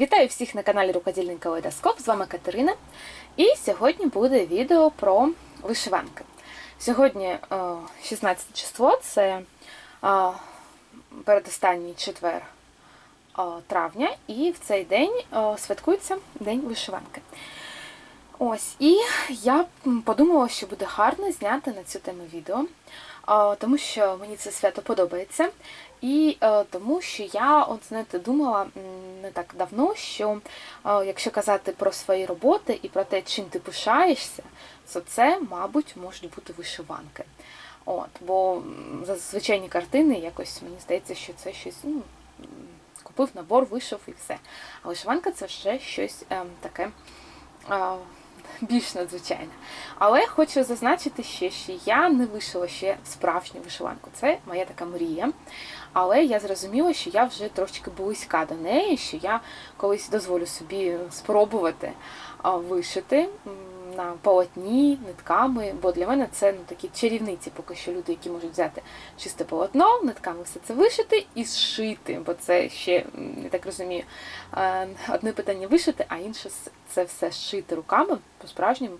Вітаю всіх на каналі Рукодільний Калейдоскоп. З вами Катерина. І сьогодні буде відео про вишиванки. Сьогодні е, 16 число, це е, передостанній четвер е, травня, і в цей день е, святкується День вишиванки. Ось, і я подумала, що буде гарно зняти на цю тему відео, тому що мені це свято подобається. І е, тому що я, от знаєте, думала не так давно, що е, якщо казати про свої роботи і про те, чим ти пишаєшся, то це, мабуть, можуть бути вишиванки. От, бо за звичайні картини якось мені здається, що це щось. Ну, купив набор, вишив і все. А вишиванка це вже щось ем, таке. е, більш надзвичайна. Але хочу зазначити ще, що я не вишила ще справжню вишиванку. Це моя така мрія. Але я зрозуміла, що я вже трошечки близька до неї, що я колись дозволю собі спробувати вишити на полотні, нитками, бо для мене це ну, такі чарівниці, поки що люди, які можуть взяти чисте полотно, нитками все це вишити і зшити, бо це ще, я так розумію, е, одне питання вишити, а інше це все зшити руками по-справжньому.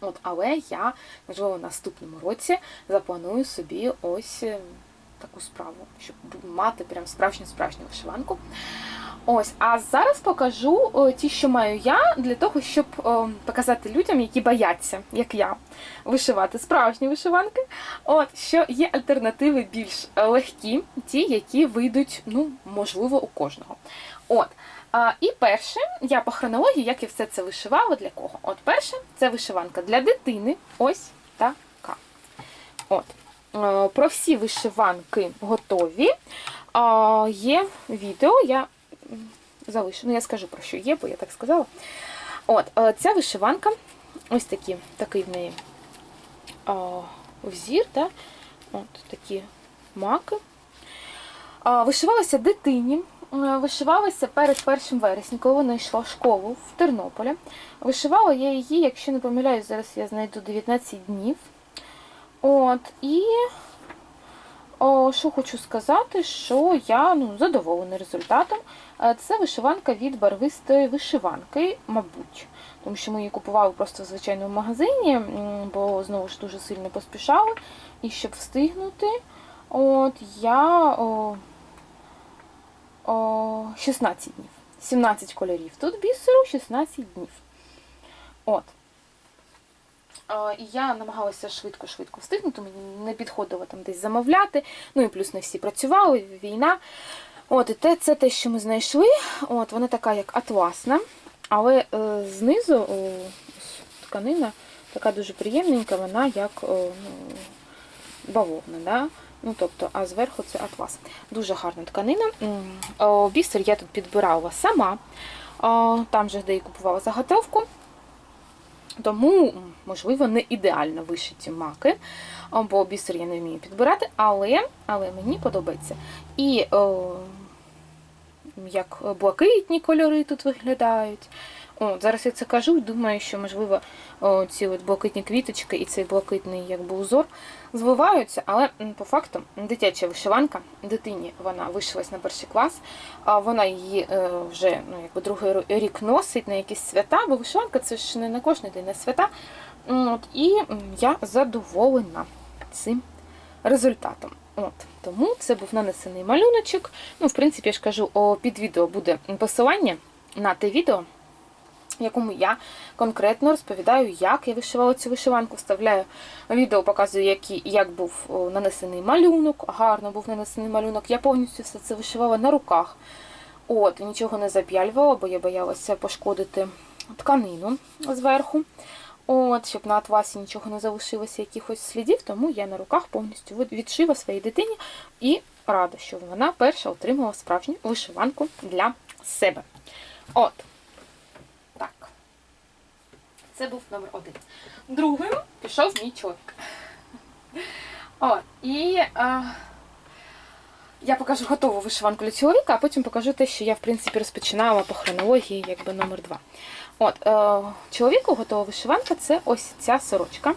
От, але я, можливо, в наступному році запланую собі ось е, таку справу, щоб мати прям справжню справжню вишиванку. Ось, а зараз покажу о, ті, що маю я, для того, щоб о, показати людям, які бояться, як я, вишивати справжні вишиванки. От, що є альтернативи більш е, легкі, ті, які вийдуть, ну, можливо, у кожного. От. А, і перше, я по хронології, як я все це вишивала, для кого? От перше, це вишиванка для дитини. Ось така. От. Е, Про всі вишиванки готові. Є відео, я залишу. Ну, я скажу про що є, бо я так сказала. От, е, ця вишиванка, ось такі, такий в неї а, взір, да? От такі маки. Вишивалася дитині. е, Вишивалася перед 1 вересня, коли вона йшла в школу в Тернополі. Вишивала я її, якщо не помиляюсь, зараз я знайду 19 днів. От, і о, що хочу сказати, що я ну, задоволена результатом. Е, Це вишиванка від барвистої вишиванки, мабуть. Тому що ми її купували просто в звичайному магазині, бо знову ж дуже сильно поспішали. І щоб встигнути, от я о, о, 16 днів. 17 кольорів. Тут бісеру 16 днів. От. І я намагалася швидко-швидко встигнути, мені не підходило там десь замовляти. Ну і плюс не всі працювали, війна. От, і те, це те, що ми знайшли. От, вона така, як атласна, але е, знизу о, тканина така дуже приємненька, вона як о, ну, бавовна. Да? Ну, тобто, а зверху це атлас. Дуже гарна тканина. О, Бісер я тут підбирала сама. О, Там же, де і купувала заготовку. Тому, можливо, не ідеально вишиті маки, бо бісер я не вмію підбирати, але, але мені подобається. І о, як блакитні кольори тут виглядають. О, зараз я це кажу, думаю, що, можливо, ці от блакитні квіточки і цей блакитний якби, узор звиваються, але по факту дитяча вишиванка, дитині вона вишилась на перший клас, а вона її е, вже ну, якби другий рік носить на якісь свята, бо вишиванка це ж не на кожен день на свята. От, і я задоволена цим результатом. От, тому це був нанесений малюночок. Ну, в принципі, я ж кажу, о, під відео буде посилання на те відео, в якому я конкретно розповідаю, як я вишивала цю вишиванку, вставляю відео, показую, які, як був нанесений малюнок, гарно був нанесений малюнок. Я повністю все це вишивала на руках. От, нічого не зап'яльвала, бо я боялася пошкодити тканину зверху. От, щоб на атласі нічого не залишилося, якихось слідів, тому я на руках повністю відшила своїй дитині і рада, що вона перша отримала справжню вишиванку для себе. От. Це був номер один. Другим пішов мій чоловік. От. І а, я покажу готову вишиванку для чоловіка, а потім покажу те, що я, в принципі, розпочинала по хронології, якби номер два. От, е, чоловіку готова вишиванка це ось ця сорочка.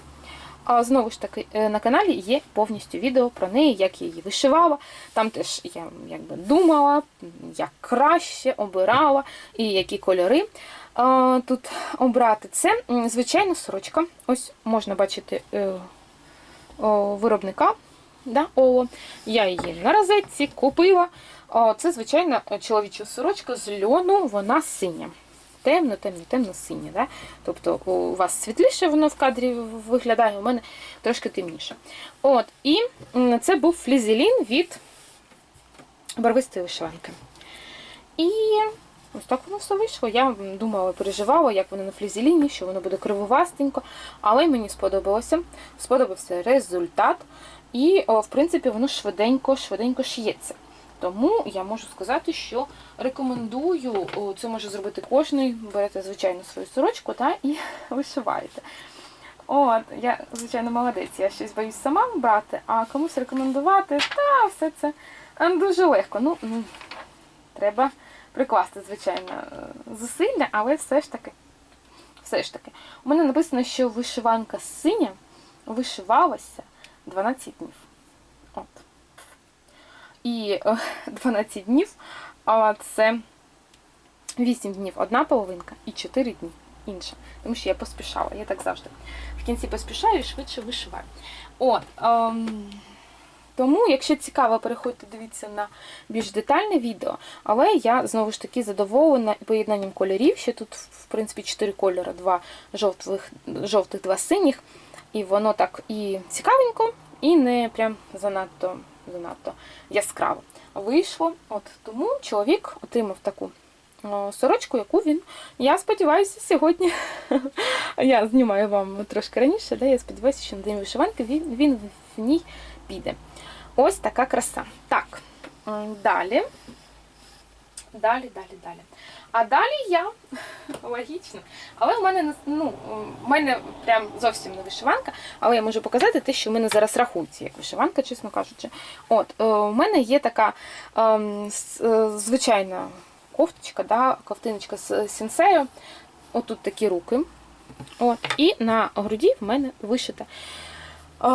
А знову ж таки, е, на каналі є повністю відео про неї, як я її вишивала. Там теж я якби думала, як краще обирала і які кольори а, тут обрати. Це звичайна сорочка. Ось можна бачити е, виробника. Да, Оло. Я її на розетці купила. Це звичайна чоловіча сорочка з льону, вона синя. Темно, темно, темно синя. Да? Тобто у вас світліше воно в кадрі виглядає, у мене трошки темніше. От, І це був флізелін від барвистої вишиванки. І ось так воно все вийшло. Я думала, переживала, як воно на флізеліні, що воно буде кривовастенько, але мені сподобалося. Сподобався результат. І, в принципі, воно швиденько, швиденько шиється. Тому я можу сказати, що рекомендую, це може зробити кожний, берете, звичайно, свою сорочку та, і вишиваєте. От, я, звичайно, молодець, я щось боюсь сама брати, а комусь рекомендувати, та все це е, дуже легко. Ну, треба прикласти, звичайно, е, зусилля, але все ж таки, все ж таки. У мене написано, що вишиванка синя вишивалася 12 днів. От. І е, 12 днів, а це 8 днів одна половинка і 4 дні інша. Тому що я поспішала, я так завжди. В кінці поспішаю і швидше вишиваю. От, ем, тому, якщо цікаво, переходьте, дивіться на більш детальне відео. Але я знову ж таки задоволена поєднанням кольорів, що тут, в принципі, 4 кольори, два жовтих, жовтих, два синіх. І воно так і цікавенько, і не прям занадто занадто яскраво вийшло. От Тому чоловік отримав таку сорочку, яку він, я сподіваюся, сьогодні я знімаю вам трошки раніше, де я сподіваюся, що на день вишиванки він, він в ній піде. Ось така краса. Так, далі. Далі, далі, далі. А далі я логічно. Але в мене ну, в мене прям зовсім не вишиванка, але я можу показати те, що в мене зараз рахується як вишиванка, чесно кажучи. От, е, у мене є така ем, е, звичайна кофточка, да, ковтиночка з сінсею. Отут такі руки. От, і на груді в мене вишита. е,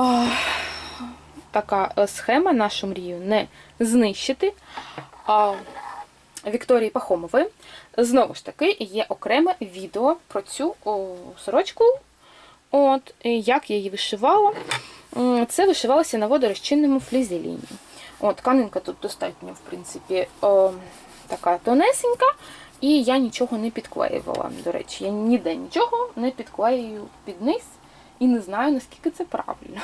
така е, схема нашу мрію не знищити. А, Вікторії Пахомової. Знову ж таки, є окреме відео про цю о, сорочку. От, як я її вишивала. Це вишивалося на водорозчинному флізеліні. От, тканинка тут достатньо, в принципі, о, така тонесенька, і я нічого не підклеювала. До речі, я ніде нічого не підклеюю під низ і не знаю, наскільки це правильно.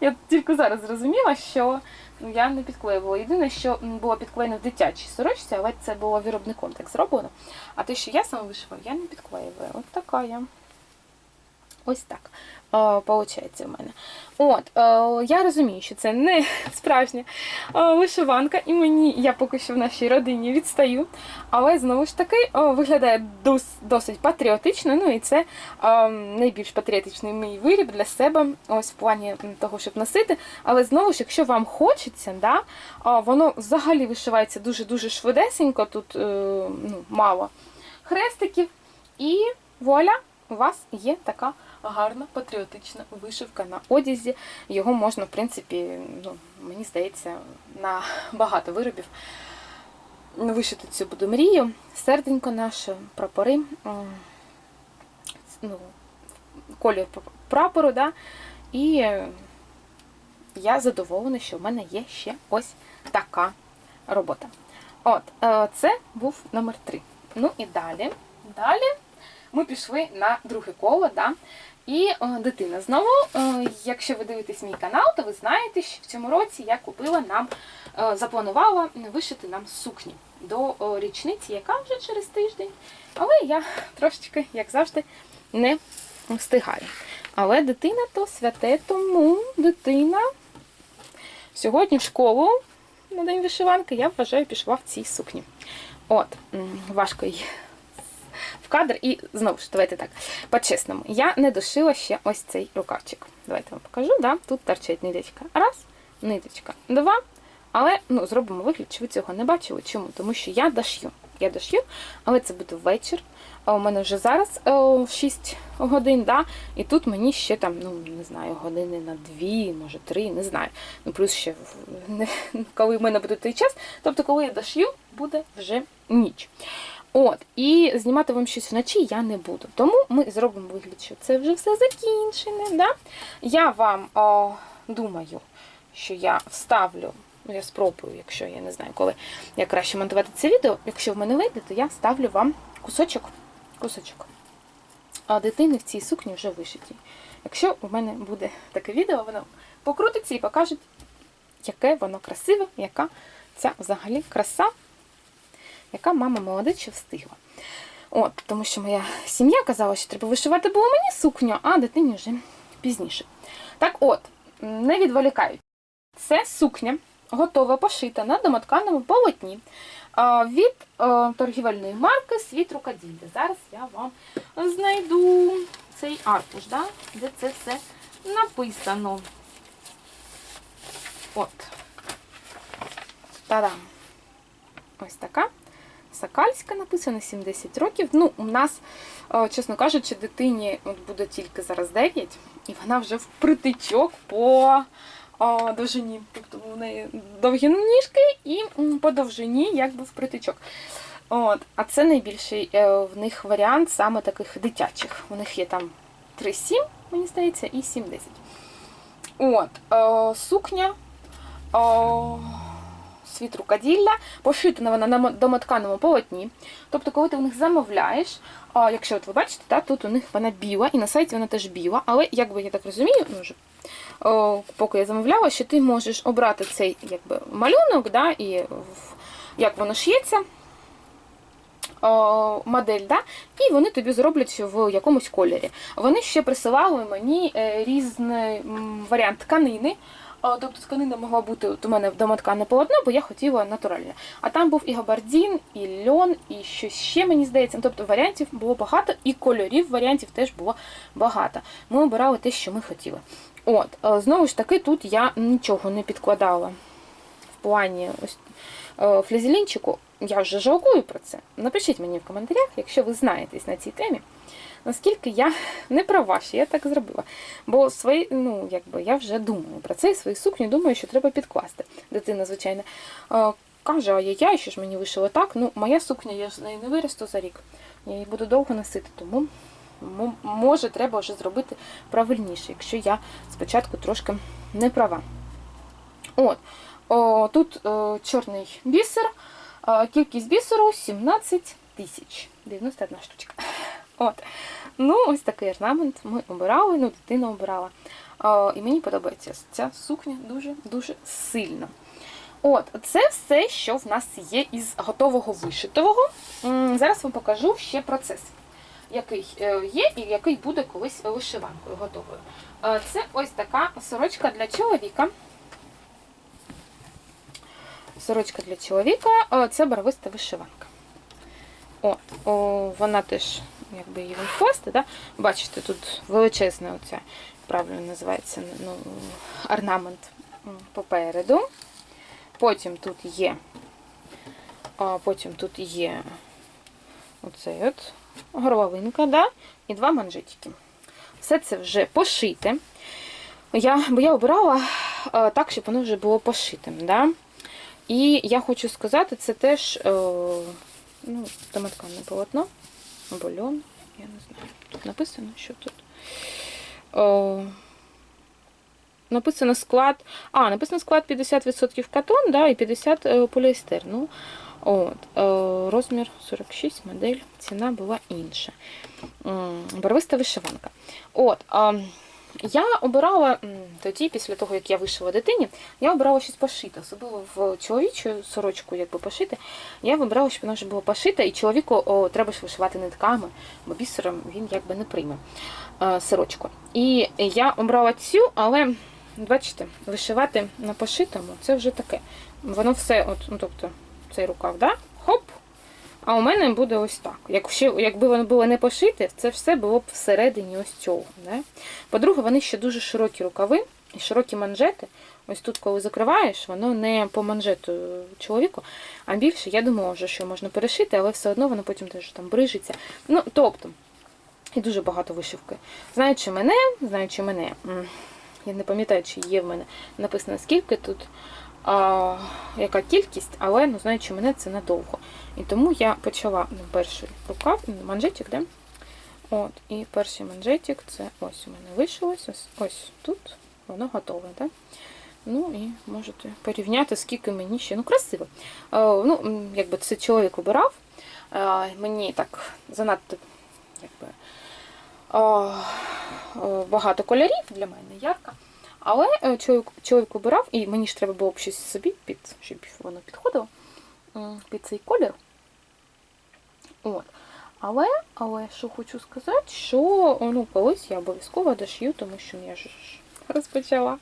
Я тільки зараз зрозуміла, що ну, я не підклеювала. Єдине, що було підклеєно в дитячій сорочці, але це було виробником так зроблено. А те, що я саме вишиваю, я не підклеюваю. От така я. Ось так. Получається в мене. От, о, я розумію, що це не справжня о, вишиванка, і мені я поки що в нашій родині відстаю. Але знову ж таки о, виглядає дос, досить патріотично. Ну і це найбільш патріотичний мій виріб для себе, ось в плані того, щоб носити. Але знову ж, якщо вам хочеться, да, воно взагалі вишивається дуже-дуже швидесенько, тут е, ну, мало хрестиків. І вуаля, у вас є така гарна патріотична вишивка на одязі. Його можна, в принципі, ну, мені здається, на багато виробів вишити цю буду мрію. Серденько наше, прапори, ну, колір прапору, да? і я задоволена, що в мене є ще ось така робота. От, е, це був номер 3. Ну і далі. Далі ми пішли на друге коло, да? і е, дитина знову, е, якщо ви дивитесь мій канал, то ви знаєте, що в цьому році я купила нам, е, запланувала вишити нам сукні до е, річниці, яка вже через тиждень. Але я трошечки, як завжди, не встигаю. Але дитина то святе, тому дитина сьогодні в школу на день вишиванки, я вважаю, пішла в цій сукні. От, важко її в кадр. І знову ж, давайте так, по-чесному, я не дошила ще ось цей рукавчик. Давайте вам покажу. Да? Тут торчить ниточка. Раз, ниточка, два. Але ну, зробимо вигляд, що ви цього не бачили. Чому? Тому що я дошью. я дошью, але це буде вечір. А у мене вже зараз е, 6 годин, да? і тут мені ще там, ну не знаю, години на 2, може 3, не знаю. Ну плюс ще коли в мене буде той час, тобто коли я дошью, буде вже ніч. От, і знімати вам щось вночі я не буду. Тому ми зробимо вигляд, що це вже все закінчене. Да? Я вам о, думаю, що я вставлю, ну я спробую, якщо я не знаю, коли я краще монтувати це відео. Якщо в мене вийде, то я ставлю вам кусочок, кусочок. А дитини в цій сукні вже вишиті. Якщо у мене буде таке відео, воно покрутиться і покаже, яке воно красиве, яка ця взагалі краса яка мама молодець, що встигла. От, тому що моя сім'я казала, що треба вишивати було мені сукню, а дитині вже пізніше. Так от, не відволікають. Це сукня готова пошита на домотканому полотні від торгівельної марки Світ рукоділля. Зараз я вам знайду цей аркуш, да, де це все написано. От. Та-дам! Ось така. Сакальська написано 70 років. Ну, у нас, е, чесно кажучи, дитині от буде тільки зараз 9, і вона вже в притичок по о, довжині. Тобто у неї довгі ніжки і по довжині якби в притичок. От. А це найбільший е, в них варіант саме таких дитячих. У них є там 3,7, мені здається, і 7,10. От, е, сукня. О, світ рукоділля, пошитана вона на домотканому полотні. Тобто, коли ти в них замовляєш, а, якщо от ви бачите, та, тут у них вона біла, і на сайті вона теж біла, але якби я так розумію, ну, вже, о, поки я замовляла, що ти можеш обрати цей якби, малюнок, да, і як воно шиється. Модель, да? і вони тобі зроблять в якомусь кольорі. Вони ще присилали мені е, різний варіант тканини. Тобто тканина могла бути у мене домоткане полотно, бо я хотіла натуральне. А там був і габардін, і льон, і щось ще, мені здається. Тобто варіантів було багато, і кольорів варіантів теж було багато. Ми обирали те, що ми хотіли. От, е, знову ж таки, тут я нічого не підкладала в плані е, флізелінчику. Я вже жалкую про це. Напишіть мені в коментарях, якщо ви знаєтесь на цій темі наскільки я не права, що я так зробила. Бо свої, ну, якби я вже думаю про це і свої сукні думаю, що треба підкласти. Дитина, звичайно, е, каже, а я, що ж мені вийшло так. Ну, моя сукня, я ж не виросту за рік. Я її буду довго носити, тому може треба вже зробити правильніше, якщо я спочатку трошки не права. От, о, тут о, чорний бісер, а, кількість бісеру 17 тисяч. 91 штучка. От. Ну, ось такий орнамент ми обирали, ну, дитина обирала. А, і мені подобається ця сукня дуже-дуже сильно. От, це все, що в нас є із готового вишитого. Зараз вам покажу ще процес, який е, є і який буде колись вишиванкою готовою. Це ось така сорочка для чоловіка. Сорочка для чоловіка це барвиста вишиванка. От, о, вона теж, якби її вкласти, да? бачите, тут величезна оця, правильно називається ну, орнамент попереду. Потім тут є, а, потім тут є оцей от горловинка, да? і два манжетики. Все це вже пошите. Я, бо я обирала так, щоб воно вже було пошитим. Да? І я хочу сказати, це теж е, ну, домотканне полотно або льон, я не знаю. Тут написано, що тут. О, написано склад. А, написано склад 50% катон, да, і 50% поліестер. Ну, от, е, розмір 46, модель, ціна була інша. Барвиста вишиванка. От, я обирала тоді, після того, як я вишила дитині, я обирала щось пошите, особливо в чоловічу сорочку, якби пошити. Я вибирала, щоб вона вже була пошита, і чоловіку о, треба ж вишивати нитками, бо бісером він якби не прийме е, сорочку. І я обрала цю, але бачите, вишивати на пошитому це вже таке. Воно все, от, ну тобто, цей рукав, да? хоп. А у мене буде ось так. Якщо, якби воно було не пошите, це все було б всередині ось цього. По-друге, вони ще дуже широкі рукави і широкі манжети. Ось тут, коли закриваєш, воно не по манжету чоловіку, а більше, я думала вже, що можна перешити, але все одно воно потім теж там брижиться. Ну, тобто, і дуже багато вишивки. Знаючи мене, знаючи мене, я не пам'ятаю, чи є в мене написано скільки тут, а, яка кількість, але ну, знаючи мене, це надовго. І тому я почала ну, перший рукав, ну, манжетик, да? От, і перший манжетик, це ось у мене вишилось, ось, тут, воно готове, да? Ну і можете порівняти, скільки мені ще. Ну, красиво. Е, ну, якби це чоловік обирав. Е, мені так занадто якби, е, е, багато кольорів для мене, ярко. Але е, чоловік, чоловік обирав, і мені ж треба було б щось собі, під, щоб воно підходило під цей колір. От. Але, але що хочу сказати, що ну, колись я обов'язково дошью, тому що я ж розпочала.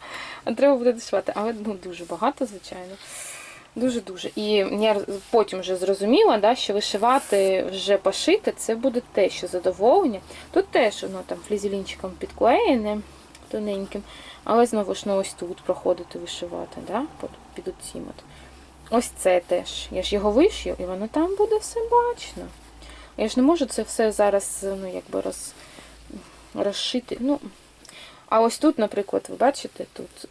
Треба буде дошивати. Але ну, дуже багато, звичайно. Дуже-дуже. І я потім вже зрозуміла, да, що вишивати, вже пошити, це буде те, що задоволення. Тут теж воно там флізелінчиком підклеєне тоненьким, але знову ж ну, ось тут проходити вишивати, да, під, оцім от. Ось це теж. Я ж його вишью, і воно там буде все бачно. Я ж не можу це все зараз ну, якби роз, розшити. Ну, а ось тут, наприклад, ви бачите, тут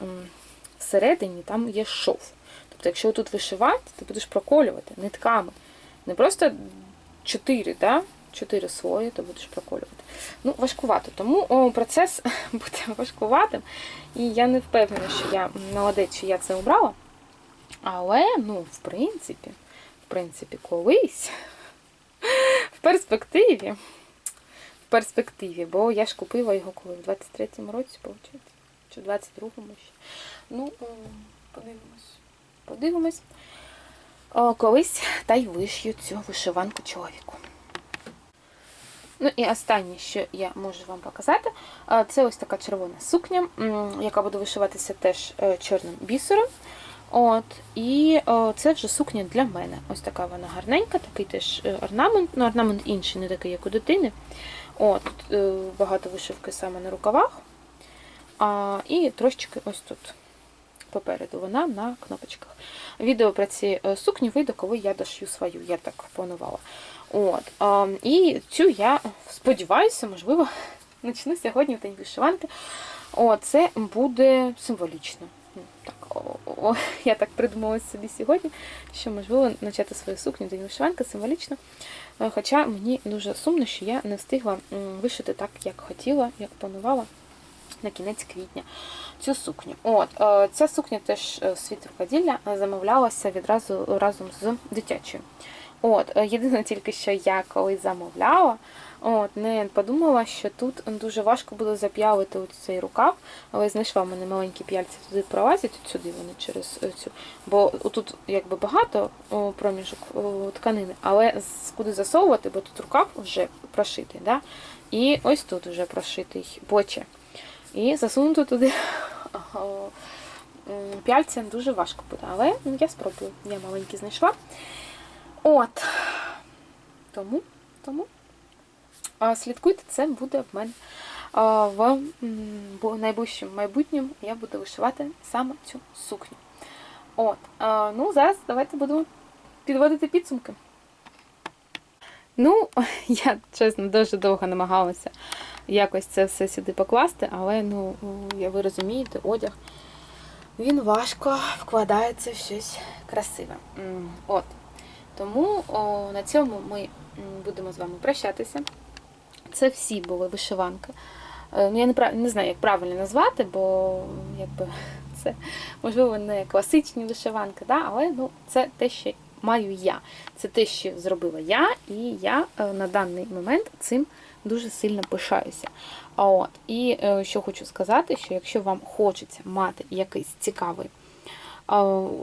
всередині там є шов. Тобто, якщо тут вишивати, ти будеш проколювати нитками. Не просто чотири, да? Чотири слої ти будеш проколювати. Ну, важкувато. Тому процес буде важкуватим. І я не впевнена, що я молодець, що я це обрала. Але, ну, в принципі, в принципі, колись, в перспективі, в перспективі, бо я ж купила його коли в 23-му році, виходить, чи в 22-му ще. Ну, подивимось. Подивимось. Колись та й вишью цю вишиванку чоловіку. Ну і останнє, що я можу вам показати, це ось така червона сукня, яка буде вишиватися теж е, чорним бісером. От, і о, це вже сукня для мене. Ось така вона гарненька, такий теж е, орнамент. Ну, орнамент інший, не такий, як у дитини. От, е, багато вишивки саме на рукавах. А, і трошечки ось тут попереду вона на кнопочках. Відео про ці сукні вийде, коли я дошью свою, я так планувала. От, а, і цю я сподіваюся, можливо, почну сьогодні в день вишиванки. О, це буде символічно. Ну, Так, о, о, я так придумала собі сьогодні, що можливо почати свою сукню день вишиванки символічно. Е, Хоча мені дуже сумно, що я не встигла вишити так, як хотіла, як планувала на кінець квітня цю сукню. От, е, Ця сукня теж е, світ рукоділля замовлялася відразу разом з дитячою. От, е, Єдине тільки, що я коли замовляла, от, не подумала, що тут дуже важко буде зап'явити цей рукав, але знайшла в мене маленькі п'яльці туди пролазять, от сюди вони через е, цю. Бо тут якби багато проміжок тканини, але куди засовувати, бо тут рукав вже прошитий. Да? І ось тут вже прошитий боче. І засунути туди п'яльця дуже важко буде, але я спробую. Я маленький знайшла. От. Тому, тому слідкуйте, це буде в мене в найближчому майбутньому я буду вишивати саме цю сукню. От. Ну, зараз давайте будемо підводити підсумки. Ну, я чесно дуже довго намагалася якось це все сюди покласти, але ну, я ви розумієте, одяг він важко вкладається в щось красиве. От. Тому о, на цьому ми будемо з вами прощатися. Це всі були вишиванки. Е, Ну, я не, не знаю, як правильно назвати, бо якби це можливо не класичні вишиванки, да? але ну, це те, що маю я. Це те, що зробила я, і я е, на даний момент цим дуже сильно пишаюся. От. І е, що хочу сказати, що якщо вам хочеться мати якийсь цікавий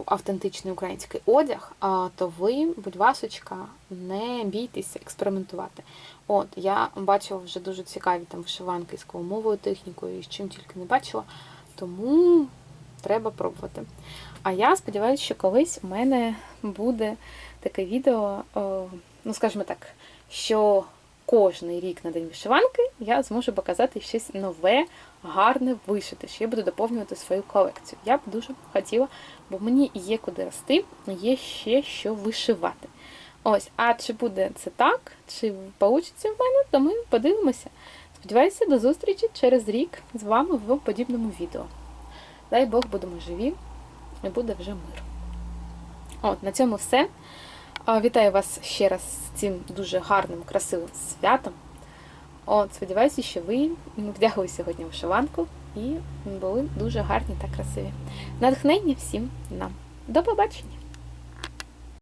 автентичний український одяг, то ви, будь ласочка, не бійтеся експериментувати. От, я бачила вже дуже цікаві там вишиванки з коломовою технікою, і з чим тільки не бачила, тому треба пробувати. А я сподіваюся, що колись у мене буде таке відео, ну скажімо так, що кожний рік на день вишиванки я зможу показати щось нове, гарне вишити, що я буду доповнювати свою колекцію. Я б дуже хотіла, бо мені є куди рости, є ще що вишивати. Ось, а чи буде це так, чи вийде в мене, то ми подивимося. Сподіваюся, до зустрічі через рік з вами в подібному відео. Дай Бог будемо живі і буде вже мир. От, на цьому все. Вітаю вас ще раз з цим дуже гарним, красивим святом. От, сподіваюся, що ви вдягли сьогодні вишиванку і були дуже гарні та красиві. Натхнення всім нам. До побачення!